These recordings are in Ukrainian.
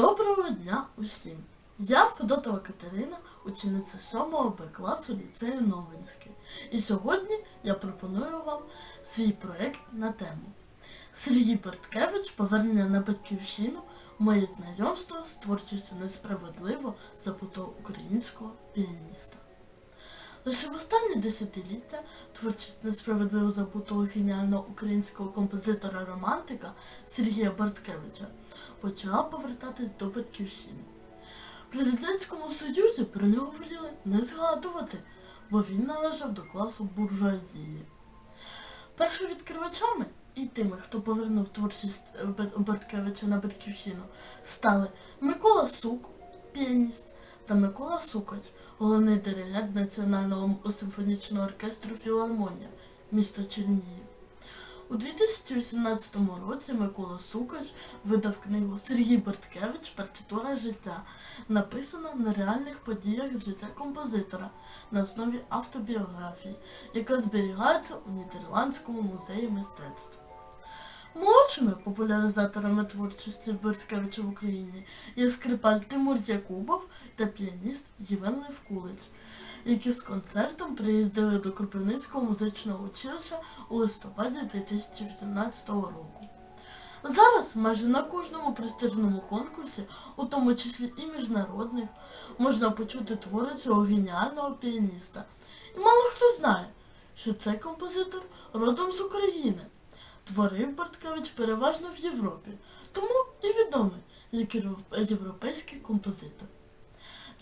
Доброго дня усім! Я Федотова Катерина, учениця 7 Б класу ліцею Новинський. І сьогодні я пропоную вам свій проєкт на тему Сергій Берткевич Повернення на батьківщину. Моє знайомство з творчістю несправедливо забутого українського піаніста. Лише в останні десятиліття творчість несправедливо забутого геніального українського композитора-романтика Сергія Барткевича почала повертатись до батьківщини. В Президентському Союзі про нього воліли не згадувати, бо він належав до класу буржуазії. Першовідкривачами і тими, хто повернув творчість е, Барткевича на батьківщину, стали Микола Сук, піаніст, та Микола Сукач, головний диригент Національного симфонічного оркестру Філармонія, місто Чернігів. У 2018 році Микола Сукач видав книгу Сергій Берткевич Партитура життя, написана на реальних подіях з життя композитора на основі автобіографії, яка зберігається у Нідерландському музеї мистецтв. Молодшими популяризаторами творчості Берткевича в Україні є скрипаль Тимур Якубов та піаніст Євген Левкулич, які з концертом приїздили до Кропивницького музичного училища у листопаді 2018 року. Зараз майже на кожному престижному конкурсі, у тому числі і міжнародних, можна почути твори цього геніального піаніста. І мало хто знає, що цей композитор родом з України. Творив Барткевич переважно в Європі, тому і відомий як європейський композитор.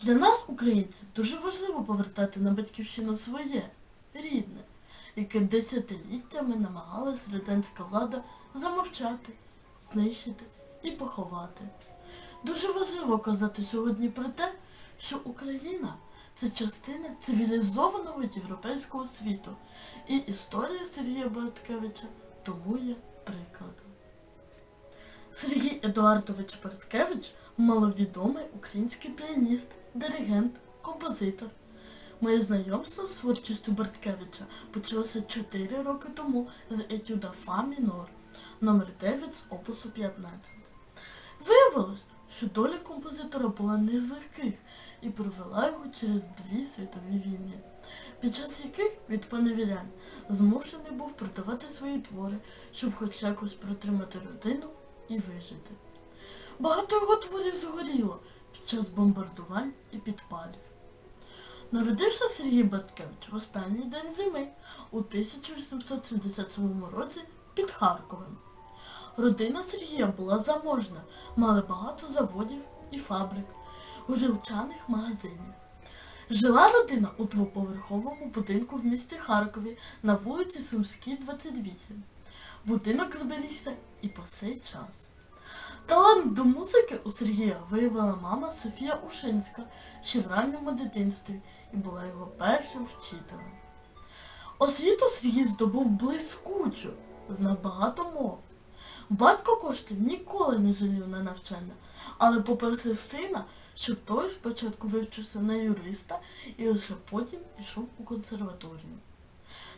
Для нас, українців, дуже важливо повертати на батьківщину своє, рідне, яке десятиліттями намагалась радянська влада замовчати, знищити і поховати. Дуже важливо казати сьогодні про те, що Україна це частина цивілізованого європейського світу, і історія Сергія Барткевича тому є прикладом. Сергій Едуардович Барткевич маловідомий український піаніст, диригент, композитор. Моє знайомство з творчістю Барткевича почалося 4 роки тому з етюда Фа мінор номер 9 з опусу 15. Виявилось, що доля композитора була не з легких і провела його через дві світові війни, під час яких від поневірянь змушений був продавати свої твори, щоб хоч якось протримати родину і вижити. Багато його творів згоріло під час бомбардувань і підпалів. Народився Сергій Барткевич в останній день зими у 1877 році під Харковом. Родина Сергія була заможна, мали багато заводів і фабрик, горілчаних магазинів. Жила родина у двоповерховому будинку в місті Харкові на вулиці Сумській, 28. Будинок зберігся і по сей час. Талант до музики у Сергія виявила мама Софія Ушинська ще в ранньому дитинстві і була його першим вчителем. Освіту Сергій здобув блискучу, знав багато мов. Батько коштів ніколи не жалів на навчання, але попросив сина, щоб той спочатку вивчився на юриста і лише потім пішов у консерваторію.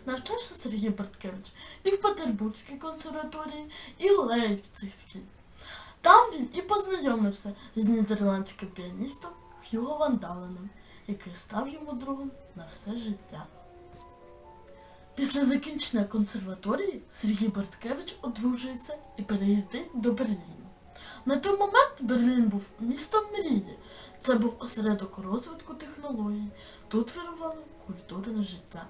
Навчався Сергій Барткевич і в Петербурзькій консерваторії, і Лейпцигській. Там він і познайомився з нідерландським піаністом Хьюго Вандаленом, який став йому другом на все життя. Після закінчення консерваторії Сергій Барткевич одружується і переїздить до Берліну. На той момент Берлін був містом мрії. Це був осередок розвитку технологій. Тут вирувало культурне життя.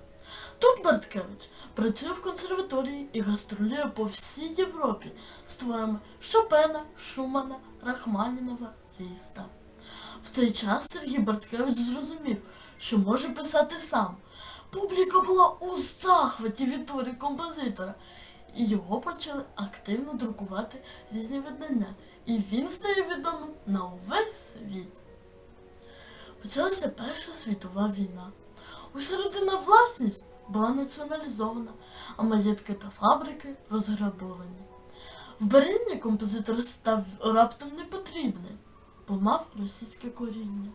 Тут Барткевич працює в консерваторії і гастролює по всій Європі з творами Шопена, Шумана, Рахманінова, Ліста. В цей час Сергій Барткевич зрозумів, що може писати сам. Публіка була у захваті від творів композитора, і його почали активно друкувати різні видання, і він стає відомим на увесь світ. Почалася Перша світова війна. Уся родинна власність була націоналізована, а маєтки та фабрики розграбовані. В Берліні композитор став раптом непотрібний, бо мав російське коріння.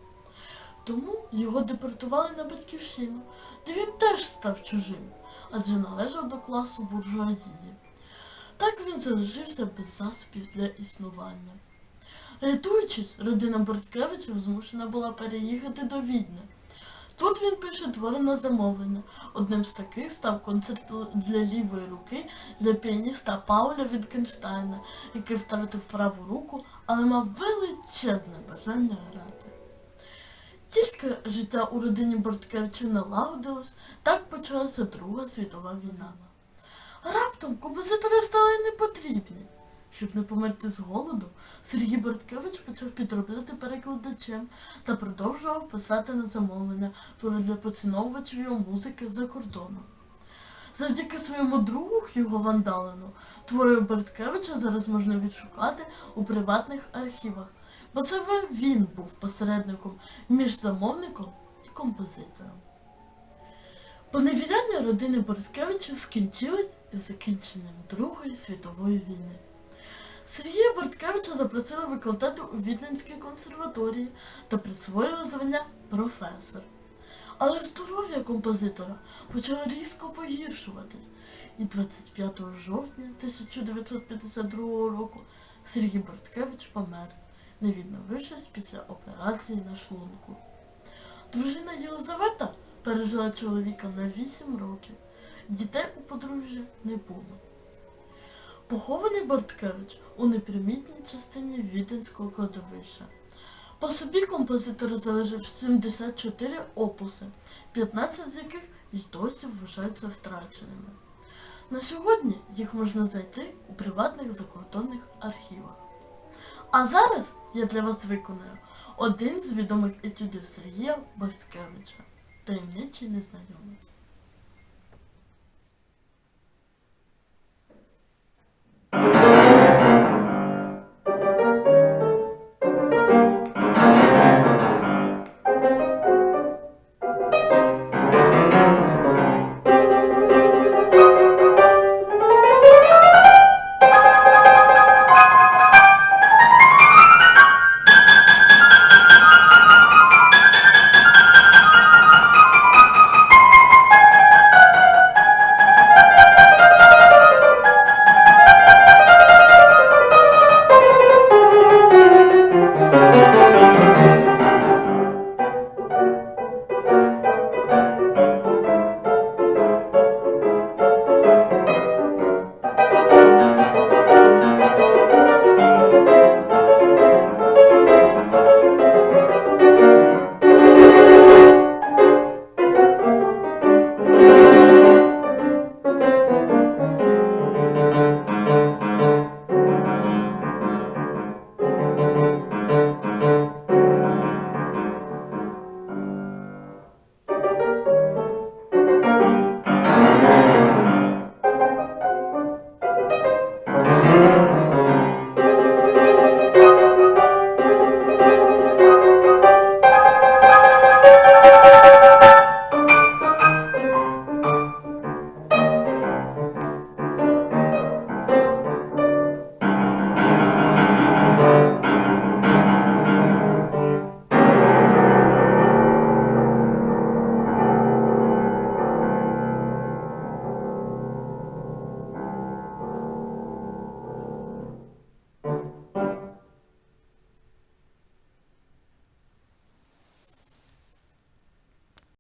Тому його депортували на батьківщину, де він теж став чужим, адже належав до класу буржуазії. Так він залишився без засобів для існування. Рятуючись, родина Борткевичів змушена була переїхати до Відня. Тут він пише твори на замовлення. Одним з таких став концерт для лівої руки для піаніста Пауля Віткенштайна, який втратив праву руку, але мав величезне бажання. Тільки життя у родині Борткевичів налагодилось, так почалася Друга світова війна. Раптом композитори стали непотрібні. Щоб не померти з голоду, Сергій Борткевич почав підробляти перекладачем та продовжував писати на замовлення твори для поціновувачів його музики за кордоном. Завдяки своєму другу Хьюго Вандалину твори Борткевича зараз можна відшукати у приватних архівах, бо саме він був посередником між замовником і композитором. Поневіряння родини Борткевичів скінчилось із закінченням Другої світової війни. Сергія Борткевича запросили викладати у Віденській консерваторії та присвоїли звання професор. Але здоров'я композитора почало різко погіршуватись, і 25 жовтня 1952 року Сергій Борткевич помер, не відновившись після операції на шлунку. Дружина Єлизавета пережила чоловіка на 8 років. Дітей у подружжя не було. Похований Борткевич у непримітній частині Віденського кладовища. По собі композитор залишив 74 опуси, 15 з яких й досі вважаються втраченими. На сьогодні їх можна знайти у приватних закордонних архівах. А зараз я для вас виконую один з відомих етюдів Сергія Борткевича Таємничий незнайомець.